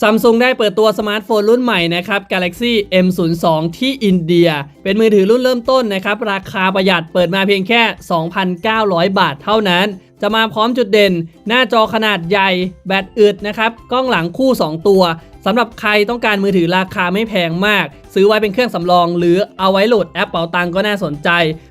ซัมซุงได้เปิดตัวสมาร์ทโฟนรุ่นใหม่นะครับ Galaxy M02 ที่อินเดีย เป็นมือถือรุ่นเริ่มต้นนะครับ ราคาประหยัดเปิดมาเพียงแค่ 2,900 บาทเท่านั้น จะมาพร้อมจุดเด่น หน้าจอขนาดใหญ่ แบตอึดนะครับ กล้องหลังคู่ 2 ตัวสำหรับใครต้องการมือถือราคาไม่แพงมาก ซื้อไว้เป็นเครื่องสำรอง หรือเอาไว้โหลดแอปเป๋าตังก็น่าสนใจ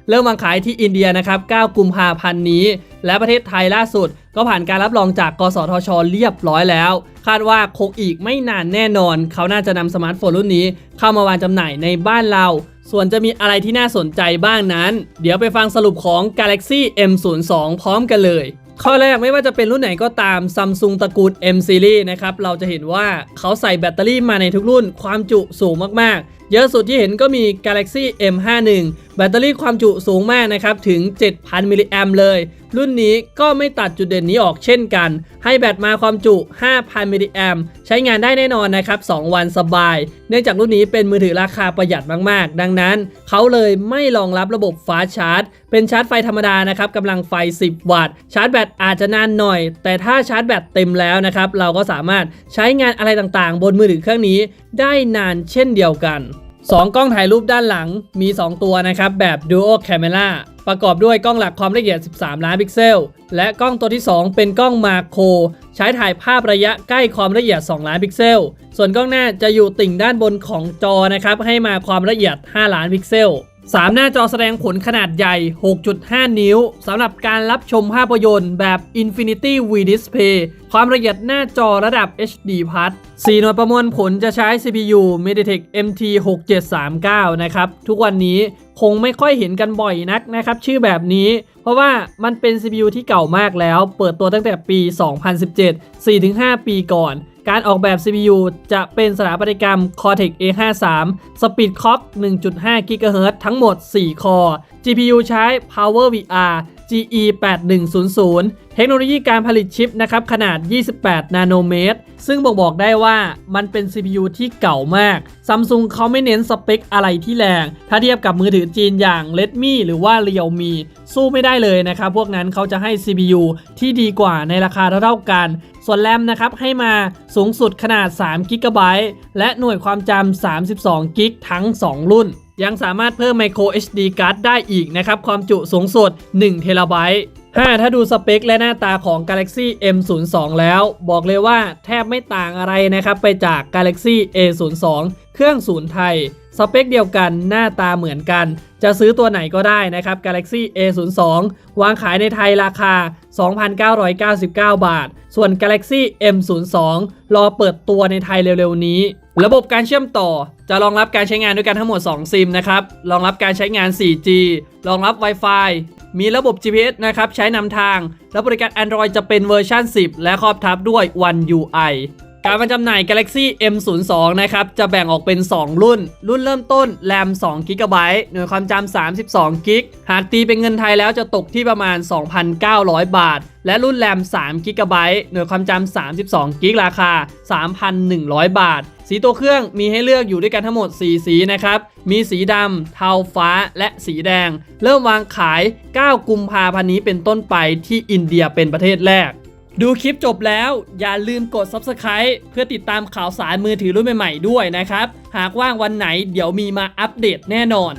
เริ่มวางขายที่อินเดียนะครับ 9 กุมภาพันธ์นี้ และประเทศไทยล่าสุด ก็ผ่านการรับรองจาก กสทช เรียบร้อยแล้วาดว่าคงอีกไม่นานแน่นอน เขาน่าจะนำสมาร์ทโฟนรุ่นนี้ เข้ามาวางจำหน่ายในบ้านเรา ส่วนจะมีอะไรที่น่าสนใจบ้างนั้น เดี๋ยวไปฟังสรุปของ Galaxy M02 พร้อมกันเลยข้อแรกไม่ว่าจะเป็นรุ่นไหนก็ตาม Samsung ตระกูล M Series นะครับ เราจะเห็นว่าเขาใส่แบตเตอรี่มาในทุกรุ่นความจุสูงมากๆ เยอะสุดที่เห็นก็มี Galaxy M51 แบตเตอรี่ความจุสูงมากนะครับ ถึง 7,000 มิลลิแอมเลย รุ่นนี้ก็ไม่ตัดจุดเด่นนี้ออกเช่นกัน ให้แบตมาความจุ 5,000 มิลลิแอมใช้งานได้แน่นอนนะครับ 2 วันสบาย เนื่องจากรุ่นนี้เป็นมือถือราคาประหยัดมากๆ ดังนั้น เขาเลยไม่รองรับระบบฟ้าชาร์จ เป็นชาร์จไฟธรรมดานะครับกำลังไฟ 10 วัตต์ ชาร์จแบตอาจจะนานหน่อย แต่ถ้าชาร์จแบตเต็มแล้วนะครับเราก็สามารถใช้งานอะไรต่างๆ บนมือถือเครื่องนี้ได้นานเช่นเดียวกัน 2 กล้องถ่ายรูปด้านหลังมี 2 ตัวนะครับ แบบ Duo Camera ประกอบด้วยกล้องหลักความละเอียด 13 ล้านพิกเซล และกล้องตัวที่ 2 เป็นกล้องมาโคร ใช้ถ่ายภาพระยะใกล้ความละเอียด 2 ล้านพิกเซล ส่วนกล้องหน้าจะอยู่ติ่งด้านบนของจอนะครับ ให้มาความละเอียด 5 ล้านพิกเซล 3 หน้าจอแสดงผลขนาดใหญ่ 6.5 นิ้ว สำหรับการรับชมภาพยนตร์แบบ Infinity V Display ความละเอียดหน้าจอระดับ HD Plus 4หน่วยประมวลผลจะใช้ CPU MediaTek MT 6739 นะครับ ทุกวันนี้คงไม่ค่อยเห็นกันบ่อยนักนะครับ ชื่อแบบนี้ เพราะว่ามันเป็น CPU ที่เก่ามากแล้ว เปิดตัวตั้งแต่ปี 2017 4-5 ปีก่อน การออกแบบ CPU จะเป็นสถาปัตยกรรม Cortex A53 Speed Clock 1.5 GHz ทั้งหมด 4 คอ GPU ใช้ Power VR GE 8100 เทคโนโลยีการผลิตชิปนะครับขนาด 28 นาโนเมตร ซึ่งบ่งบอกได้ว่ามันเป็น CPU ที่เก่ามาก Samsung เขาไม่เน้นสเปคอะไรที่แรง ถ้าเทียบกับมือถือจีนอย่าง Redmi หรือว่า Realme สู้ไม่ได้เลยนะครับพวกนั้นเขาจะให้ CPU ที่ดีกว่าในราคาเท่ากัน ส่วนแรมนะครับให้มาสูงสุดขนาด3 g b และหน่วยความจำ32 g b ทั้ง 2 รุ่น ยังสามารถเพิ่ม micro HD card ได้อีกนะครับ ความจุสูงสุด1 t b 5ถ้าดูสเปคและหน้าตาของ Galaxy M02 แล้ว บอกเลยว่าแทบไม่ต่างอะไรนะครับ ไปจาก Galaxy A02 เครื่องศูนย์ไทย สเปคเดียวกันหน้าตาเหมือนกัน จะซื้อตัวไหนก็ได้นะครับ Galaxy A02 วางขายในไทยราคา 2,999 บาท ส่วน Galaxy M02 รอเปิดตัวในไทยเร็วๆนี้ ระบบการเชื่อมต่อจะรองรับการใช้งานด้วยกันทั้งหมด 2 ซิมนะครับ รองรับการใช้งาน 4G รองรับ Wi-Fi มีระบบ GPS นะครับ ใช้นำทาง และบริการ Android จะเป็นเวอร์ชัน10 และครอบทับด้วย One UI การมาจำหน่าย Galaxy M02 นะครับ จะแบ่งออกเป็น 2 รุ่น รุ่นเริ่มต้น RAM 2 GB หน่วยความจำ32 GB หากตีเป็นเงินไทยแล้วจะตกที่ประมาณ 2,900 บาท และรุ่น RAM 3 GB หน่วยความจำ32 GB ราคา 3,100 บาท สีตัวเครื่องมีให้เลือกอยู่ด้วยกันทั้งหมด 4 สีนะครับ มีสีดำเทาฟ้าและสีแดง เริ่มวางขาย 9 กุมภาพันธ์นี้เป็นต้นไปที่อินเดียเป็นประเทศแรก ดูคลิปจบแล้วอย่าลืมกด Subscribe เพื่อติดตามข่าวสารมือถือรุ่นใหม่ๆด้วยนะครับ หากว่างวันไหนเดี๋ยวมีมาอัปเดตแน่นอน